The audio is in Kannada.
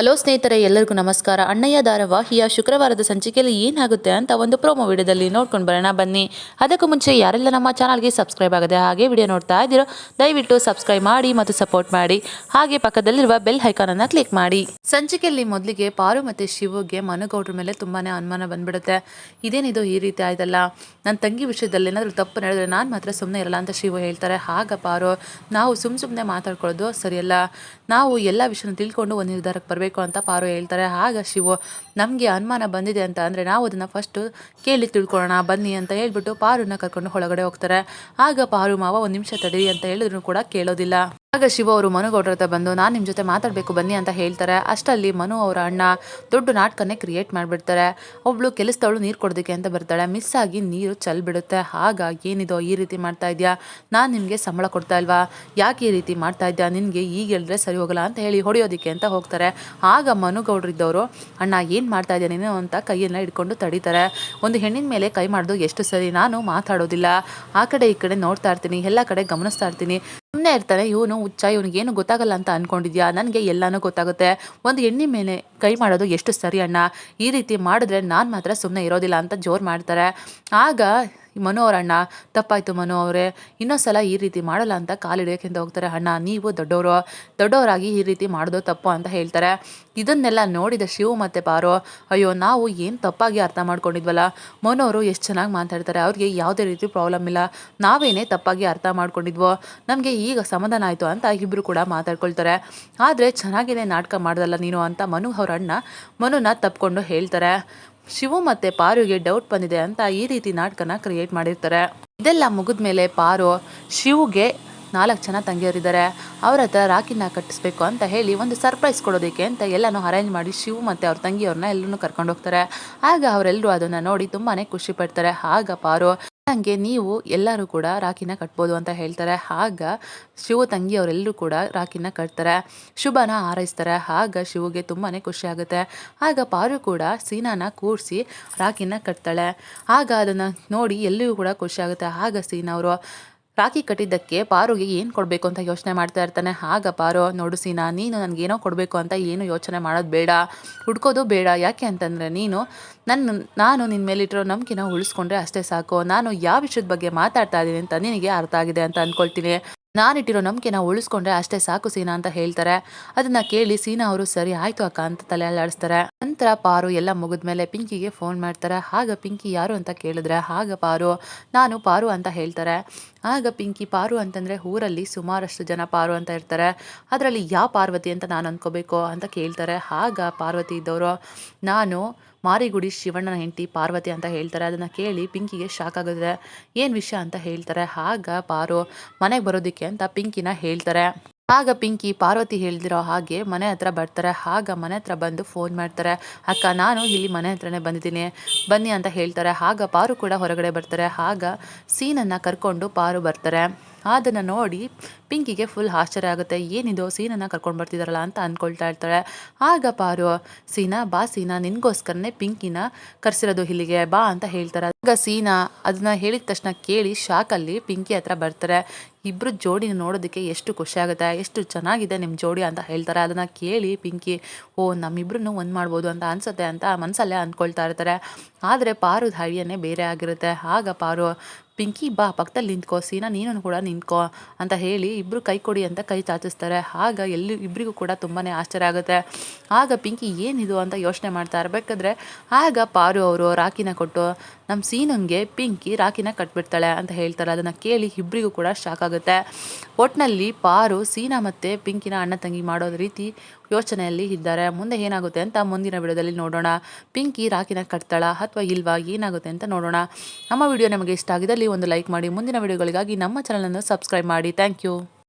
ಹಲೋ ಸ್ನೇಹಿತರೆ, ಎಲ್ಲರಿಗೂ ನಮಸ್ಕಾರ. ಅಣ್ಣಯ್ಯ ಧಾರಾವಾಹಿಯ ಶುಕ್ರವಾರದ ಸಂಚಿಕೆಯಲ್ಲಿ ಏನಾಗುತ್ತೆ ಅಂತ ಒಂದು ಪ್ರೋಮೋ ವಿಡಿಯೋದಲ್ಲಿ ನೋಡ್ಕೊಂಡು ಬರೋಣ ಬನ್ನಿ. ಅದಕ್ಕೂ ಮುಂಚೆ ಯಾರೆಲ್ಲ ನಮ್ಮ ಚಾನಲ್ಗೆ ಸಬ್ಸ್ಕ್ರೈಬ್ ಆಗದೆ ಹಾಗೆ ವಿಡಿಯೋ ನೋಡ್ತಾ ಇದ್ದೀರೋ, ದಯವಿಟ್ಟು ಸಬ್ಸ್ಕ್ರೈಬ್ ಮಾಡಿ ಮತ್ತು ಸಪೋರ್ಟ್ ಮಾಡಿ. ಹಾಗೆ ಪಕ್ಕದಲ್ಲಿರುವ ಬೆಲ್ ಐಕಾನನ್ನು ಕ್ಲಿಕ್ ಮಾಡಿ. ಸಂಚಿಕೆಯಲ್ಲಿ ಮೊದಲಿಗೆ ಪಾರು ಮತ್ತು ಶಿವಗೆ ಮನುಗೌಡ್ರ ಮೇಲೆ ತುಂಬಾನೇ ಅನುಮಾನ ಬಂದ್ಬಿಡುತ್ತೆ. ಇದೇನಿದು ಈ ರೀತಿ ಆಯ್ತಲ್ಲ? ನನ್ನ ತಂಗಿ ವಿಷಯದಲ್ಲಿ ಏನಾದರೂ ತಪ್ಪು ನಡೆದ್ರೆ ನಾನು ಮಾತ್ರ ಸುಮ್ಮನೆ ಇರಲ್ಲ ಅಂತ ಶಿವ ಹೇಳ್ತಾರೆ. ಹಾಗ ಪಾರು. ನಾವು ಸುಮ್ಮ ಸುಮ್ಮನೆ ಮಾತಾಡ್ಕೊಳ್ಳೋದು ಸರಿಯಲ್ಲ. ನಾವು ಎಲ್ಲ ವಿಷಯನ ತಿಳ್ಕೊಂಡು ಒಂದು ನಿರ್ಧಾರಕ್ಕೆ ಬರಬೇಕು. ಅಂತ ಪಾರು ಹೇಳ್ತಾರೆ. ಆಗ ಶಿವ, ನಮಗೆ ಅನುಮಾನ ಬಂದಿದೆ ಅಂತ ಅಂದರೆ ನಾವು ಅದನ್ನು ಫಸ್ಟು ಕೇಳಿ ತಿಳ್ಕೊಳ್ಳೋಣ, ಬನ್ನಿ ಅಂತ ಹೇಳ್ಬಿಟ್ಟು ಪಾರುನ ಕರ್ಕೊಂಡು ಒಳಗಡೆ ಹೋಗ್ತಾರೆ. ಆಗ ಪಾರು, ಮಾವ ಒಂದು ನಿಮಿಷ ತಡೀರಿ ಅಂತ ಹೇಳಿದ್ರು ಕೂಡ ಕೇಳೋದಿಲ್ಲ. ಆಗ ಶಿವ ಅವರು ಮನುಗೌಡ್ರ ಹತ್ರ ಬಂದು, ನಾನು ನಿಮ್ಮ ಜೊತೆ ಮಾತಾಡಬೇಕು, ಬನ್ನಿ ಅಂತ ಹೇಳ್ತಾರೆ. ಅಷ್ಟಲ್ಲಿ ಮನು ಅವರ ಅಣ್ಣ ದೊಡ್ಡ ನಾಟಕನೇ ಕ್ರಿಯೇಟ್ ಮಾಡಿಬಿಡ್ತಾರೆ. ಒಬ್ಳು ಕೆಲಸದವಳು ನೀರು ಕೊಡೋದಕ್ಕೆ ಅಂತ ಬರ್ತಾಳೆ. ಮಿಸ್ ಆಗಿ ನೀರು ಚೆಲ್ಬಿಡುತ್ತೆ ಹಾಗಾಗಿ ಏನಿದೋ ಈ ರೀತಿ ಮಾಡ್ತಾ ಇದೆಯಾ? ನಾನು ನಿಮಗೆ ಸಂಬಳ ಕೊಡ್ತಾ ಇಲ್ವಾ? ಯಾಕೆ ಈ ರೀತಿ ಮಾಡ್ತಾ ಇದ್ಯಾ? ನಿನಗೆ ಈಗ ಹೇಳಿದ್ರೆ ಸರಿ ಹೋಗಲ್ಲ ಅಂತ ಹೇಳಿ ಹೊಡೆಯೋದಕ್ಕೆ ಅಂತ ಹೋಗ್ತಾರೆ. ಆಗ ಮನು ಮನುಗೌಡ್ರಿದ್ದವರು ಅಣ್ಣ, ಏನು ಮಾಡ್ತಾ ಇದೆಯಾ ನೀನು? ಅಂತ ಕೈಯನ್ನು ಹಿಡ್ಕೊಂಡು ತಡೀತಾರೆ. ಒಂದು ಹೆಣ್ಣಿನ ಮೇಲೆ ಕೈ ಮಾಡೋದು, ಎಷ್ಟು ಸರಿ, ನಾನು ಮಾತಾಡೋದಿಲ್ಲ. ಆ ಕಡೆ ಈ ಕಡೆ ನೋಡ್ತಾ ಇರ್ತೀನಿ. ಎಲ್ಲ ಕಡೆ ಗಮನಿಸ್ತಾ ಇರ್ತೀನಿ. ಸುಮ್ಮನೆ ಇರ್ತಾನೆ ಇವನು ಹುಚ್ಚ ಇವನಿಗೇನು ಗೊತ್ತಾಗಲ್ಲ ಅಂತ ಅಂದ್ಕೊಂಡಿದ್ಯಾ ನನಗೆ ಎಲ್ಲನೂ ಗೊತ್ತಾಗುತ್ತೆ. ಒಂದು ಎಣ್ಣೆ ಮೇಲೆ ಕೈ ಮಾಡೋದು ಎಷ್ಟು ಸರಿ ಅಣ್ಣ? ಈ ರೀತಿ ಮಾಡಿದ್ರೆ ನಾನು ಮಾತ್ರ ಸುಮ್ಮನೆ ಇರೋದಿಲ್ಲ ಅಂತ ಜೋರು ಮಾಡ್ತಾರೆ. ಆಗ ಮನು ತಪ್ಪಾಯಿತು ಮನು ಅವರೇ. ಇನ್ನೊಂದ್ಸಲ ಈ ರೀತಿ ಮಾಡಲ್ಲ ಅಂತ ಕಾಲಿಡಿಯೋಕ್ಕಿಂತ ಹೋಗ್ತಾರೆ. ಅಣ್ಣ, ನೀವು ದೊಡ್ಡವರು ದೊಡ್ಡವರಾಗಿ ಈ ರೀತಿ ಮಾಡೋದು ತಪ್ಪು ಅಂತ ಹೇಳ್ತಾರೆ. ಇದನ್ನೆಲ್ಲ ನೋಡಿದ ಶಿವು ಮತ್ತು ಪಾರೋ, ಅಯ್ಯೋ, ನಾವು ಏನು ತಪ್ಪಾಗಿ ಅರ್ಥ ಮಾಡ್ಕೊಂಡಿದ್ವಲ್ಲ? ಮನೋರು ಎಷ್ಟು ಚೆನ್ನಾಗಿ ಮಾತಾಡ್ತಾರೆ. ಅವ್ರಿಗೆ ಯಾವುದೇ ರೀತಿ ಪ್ರಾಬ್ಲಮ್ ಇಲ್ಲ. ನಾವೇನೇ ತಪ್ಪಾಗಿ ಅರ್ಥ ಮಾಡ್ಕೊಂಡಿದ್ವೋ? ನಮಗೆ ಈಗ ಸಮಾಧಾನ ಆಯಿತು ಅಂತ ಇಬ್ಬರು ಕೂಡ ಮಾತಾಡ್ಕೊಳ್ತಾರೆ. ಆದರೆ ಚೆನ್ನಾಗಿದೆ ನಾಟಕ ಮಾಡ್ದಲ್ಲ ನೀನು ಅಂತ ಮನು ಅವ್ರ ಅಣ್ಣ ಮನುನ ತಪ್ಕೊಂಡು ಹೇಳ್ತಾರೆ. ಶಿವು ಮತ್ತೆ ಪಾರುಗೆ ಡೌಟ್ ಬಂದಿದೆ ಅಂತ ಈ ರೀತಿ ನಾಟಕನ ಕ್ರಿಯೇಟ್ ಮಾಡಿರ್ತಾರೆ. ಇದೆಲ್ಲ ಮುಗಿದ್ಮೇಲೆ ಪಾರು ಶಿವುಗೆ ನಾಲ್ಕು ಜನ ತಂಗಿಯರಿದ್ದಾರೆ. ಅವ್ರ ಹತ್ರ ರಾಖಿನ ಕಟ್ಟಿಸ್ಬೇಕು ಅಂತ ಹೇಳಿ ಒಂದು ಸರ್ಪ್ರೈಸ್ ಕೊಡೋದಕ್ಕೆ ಅಂತ ಎಲ್ಲನೂ ಅರೇಂಜ್ ಮಾಡಿ ಶಿವು ಮತ್ತು ಅವ್ರ ತಂಗಿಯವ್ರನ್ನ ಎಲ್ಲರೂ ಕರ್ಕೊಂಡು ಹೋಗ್ತಾರೆ. ಆಗ ಅವರೆಲ್ಲರೂ ಅದನ್ನು ನೋಡಿ ತುಂಬಾ ಖುಷಿ ಪಡ್ತಾರೆ. ಆಗ ಪಾರು ನನಗೆ ನೀವು ಎಲ್ಲರೂ ಕೂಡ ರಾಖಿನ ಕಟ್ಬೋದು ಅಂತ ಹೇಳ್ತಾರೆ. ಆಗ ಶಿವ ತಂಗಿಯವರೆಲ್ಲರೂ ಕೂಡ ರಾಖಿನ ಕಟ್ತಾರೆ. ಶುಭನ ಹಾರೈಸ್ತಾರೆ. ಆಗ ಶಿವಗೆ ತುಂಬಾ ಖುಷಿ ಆಗುತ್ತೆ. ಆಗ ಪಾರು ಕೂಡ ಸೀನಾನ ಕೂರಿಸಿ ರಾಖಿನ ಕಟ್ತಾಳೆ. ಆಗ ಅದನ್ನು ನೋಡಿ ಎಲ್ಲರಿಗೂ ಕೂಡ ಖುಷಿ ಆಗುತ್ತೆ. ಆಗ ಸೀನಾ ಅವರು ರಾಖಿ ಕಟ್ಟಿದ್ದಕ್ಕೆ ಪಾರುಗೆ ಏನು ಕೊಡಬೇಕು ಅಂತ ಯೋಚನೆ ಮಾಡ್ತಾ ಇರ್ತಾನೆ. ಆಗ ಪಾರು, ನೋಡು ಸೀನಾ, ನೀನು ನನಗೇನೋ ಕೊಡಬೇಕು ಅಂತ ಏನು ಯೋಚನೆ ಮಾಡೋದು ಬೇಡ. ಹುಡ್ಕೋದು ಬೇಡ. ಯಾಕೆ ಅಂತಂದರೆ ನೀನು ನನ್ನ ನಾನು ನಿನ್ನ ಮೇಲಿಟ್ಟಿರೋ ನಂಬಿಕೆನ ಉಳಿಸ್ಕೊಂಡ್ರೆ ಅಷ್ಟೇ ಸಾಕು. ನಾನು ಯಾವ ವಿಷಯದ ಬಗ್ಗೆ ಮಾತಾಡ್ತಾ ಇದ್ದೀನಿ ಅಂತ ನಿನಗೆ ಅರ್ಥ ಆಗಿದೆ ಅಂತ ಅಂದ್ಕೊಳ್ತೀನಿ ನಾನಿಟ್ಟಿರೋ ನಂಬಿಕೆನ ಉಳಿಸ್ಕೊಂಡ್ರೆ ಅಷ್ಟೇ ಸಾಕು ಸೀನಾ ಅಂತ ಹೇಳ್ತಾರೆ. ಅದನ್ನ ಕೇಳಿ ಸೀನಾ ಅವರು, ಸರಿ ಆಯ್ತು ಅಕ್ಕ, ಅಂತ ತಲೆ ಅಲ್ಲಾಡಿಸ್ತಾರೆ ನಂತರ ಪಾರು ಎಲ್ಲ ಮುಗಿದ್ಮೇಲೆ ಪಿಂಕಿಗೆ ಫೋನ್ ಮಾಡ್ತಾರೆ. ಆಗ ಪಿಂಕಿ ಯಾರು ಅಂತ ಕೇಳಿದ್ರೆ? ಆಗ ಪಾರು, ನಾನು ಪಾರು ಅಂತ ಹೇಳ್ತಾರೆ. ಆಗ ಪಿಂಕಿ ಪಾರು ಅಂತಂದರೆ ಊರಲ್ಲಿ ಸುಮಾರಷ್ಟು ಜನ ಪಾರು ಅಂತ ಇರ್ತಾರೆ. ಅದರಲ್ಲಿ ಯಾವ ಪಾರ್ವತಿ ಅಂತ ನಾನು ಅಂದ್ಕೋಬೇಕು ಅಂತ ಕೇಳ್ತಾರೆ. ಆಗ ಪಾರ್ವತಿ ಇದ್ದವರು, ನಾನು ಮಾರಿಗುಡಿ ಶಿವಣ್ಣನ ಹೆಂಡತಿ ಪಾರ್ವತಿ ಅಂತ ಹೇಳ್ತಾರೆ. ಅದನ್ನು ಕೇಳಿ ಪಿಂಕಿಗೆ ಶಾಕ್ ಆಗುತ್ತೆ ಏನು ವಿಷಯ ಅಂತ ಹೇಳ್ತಾರೆ. ಆಗ ಪಾರು ಮನೆಗೆ ಬರೋದಕ್ಕೆ ಅಂತ ಪಿಂಕಿನ ಹೇಳ್ತಾರೆ. ಆಗ ಪಿಂಕಿ ಪಾರ್ವತಿ ಹೇಳ್ದಿರೋ ಹಾಗೆ ಮನೆ ಹತ್ರ ಬರ್ತಾರೆ. ಆಗ ಮನೆ ಹತ್ರ ಬಂದು ಫೋನ್ ಮಾಡ್ತಾರೆ. ಅಕ್ಕ, ನಾನು ಇಲ್ಲಿ ಮನೆ ಹತ್ರನೇ ಬಂದಿದ್ದೀನಿ. ಬನ್ನಿ ಅಂತ ಹೇಳ್ತಾರೆ. ಆಗ ಪಾರು ಕೂಡ ಹೊರಗಡೆ ಬರ್ತಾರೆ. ಆಗ ಸೀನನ್ನು ಕರ್ಕೊಂಡು ಪಾರು ಬರ್ತಾರೆ. ಅದನ್ನು ನೋಡಿ ಪಿಂಕಿಗೆ ಫುಲ್ ಆಶ್ಚರ್ಯ ಆಗುತ್ತೆ. ಏನಿದು, ಸೀನನ್ನು ಕರ್ಕೊಂಡು ಬರ್ತಿದಾರಲ್ಲ ಅಂತ ಅಂದ್ಕೊಳ್ತಾ ಇರ್ತಾಳೆ. ಆಗ ಪಾರು, ಸೀನಾ, ಬಾ ಸೀನಾ, ನಿನಗೋಸ್ಕರನೇ ಪಿಂಕಿನ ಕರ್ಸಿರೋದು ಇಲ್ಲಿಗೆ, ಬಾ ಅಂತ ಹೇಳ್ತಾರೆ. ಆಗ ಸೀನಾ ಅದನ್ನ ಹೇಳಿದ ತಕ್ಷಣ ಕೇಳಿ ಶಾಕಲ್ಲಿ ಪಿಂಕಿ ಹತ್ರ ಬರ್ತಾರೆ. ಇಬ್ಬರು ಜೋಡಿನ ನೋಡೋದಕ್ಕೆ ಎಷ್ಟು ಖುಷಿ ಆಗುತ್ತೆ, ಎಷ್ಟು ಚೆನ್ನಾಗಿದೆ ನಿಮ್ಮ ಜೋಡಿ ಅಂತ ಹೇಳ್ತಾರೆ. ಅದನ್ನು ಕೇಳಿ ಪಿಂಕಿ, ಓ ನಮ್ಮಿಬ್ರು ಒಂದು ಮಾಡ್ಬೋದು ಅಂತ ಅನ್ಸುತ್ತೆ ಅಂತ ಮನಸ್ಸಲ್ಲೇ ಅಂದ್ಕೊಳ್ತಾ ಇರ್ತಾರೆ. ಆದರೆ ಪಾರು ಧೈರ್ಯನೇ ಬೇರೆ ಆಗಿರುತ್ತೆ. ಆಗ ಪಾರು ಪಿಂಕಿ, ಬಾ, ಪಕ್ಕದಲ್ಲಿ ನಿಂತ್ಕೋ, ಸೀನಾ ನೀನು ಕೂಡ ನಿಂತ್ಕೋ ಅಂತ ಹೇಳಿ ಇಬ್ಬರು ಕೈ ಕೊಡಿ ಅಂತ ಕೈ ಚಾಚಿಸ್ತಾರೆ. ಆಗ ಎಲ್ಲಿ ಇಬ್ಬರಿಗೂ ಕೂಡ ತುಂಬಾ ಆಶ್ಚರ್ಯ ಆಗುತ್ತೆ. ಆಗ ಪಿಂಕಿ, ಏನಿದು ಅಂತ ಯೋಚನೆ ಮಾಡ್ತಾ ಇರಬೇಕಾದ್ರೆ, ಆಗ ಪಾರು ಅವರು ರಾಖಿನ ಕೊಟ್ಟು ನಮ್ಮ ಸೀನಂಗೆ ಪಿಂಕಿ ರಾಖಿನ ಕಟ್ಬಿಡ್ತಾಳೆ ಅಂತ ಹೇಳ್ತಾರೆ. ಅದನ್ನು ಕೇಳಿ ಇಬ್ಬರಿಗೂ ಕೂಡ ಶಾಕ್ ಆಗುತ್ತೆ. ಒಟ್ಟಿನಲ್ಲಿ ಪಾರು, ಸೀನಾ ಮತ್ತು ಪಿಂಕಿನ ಅಣ್ಣ, ತಂಗಿ ಮಾಡೋದ ರೀತಿ ಯೋಚನೆಯಲ್ಲಿ ಇದ್ದಾರೆ. ಮುಂದೆ ಏನಾಗುತ್ತೆ ಅಂತ ಮುಂದಿನ ವಿಡಿಯೋದಲ್ಲಿ ನೋಡೋಣ. ಪಿಂಕಿ, ರಾಕಿನ ಕಟ್ತಾಳ ಅಥವಾ ಇಲ್ವಾ, ಏನಾಗುತ್ತೆ ಅಂತ ನೋಡೋಣ. ನಮ್ಮ ವಿಡಿಯೋ ನಮಗೆ ಇಷ್ಟ ಆಗಿದ್ದಲ್ಲಿ ಒಂದು ಲೈಕ್ ಮಾಡಿ. ಮುಂದಿನ ವಿಡಿಯೋಗಳಿಗಾಗಿ ನಮ್ಮ ಚಾನಲನ್ನು ಸಬ್ಸ್ಕ್ರೈಬ್ ಮಾಡಿ. Thank you.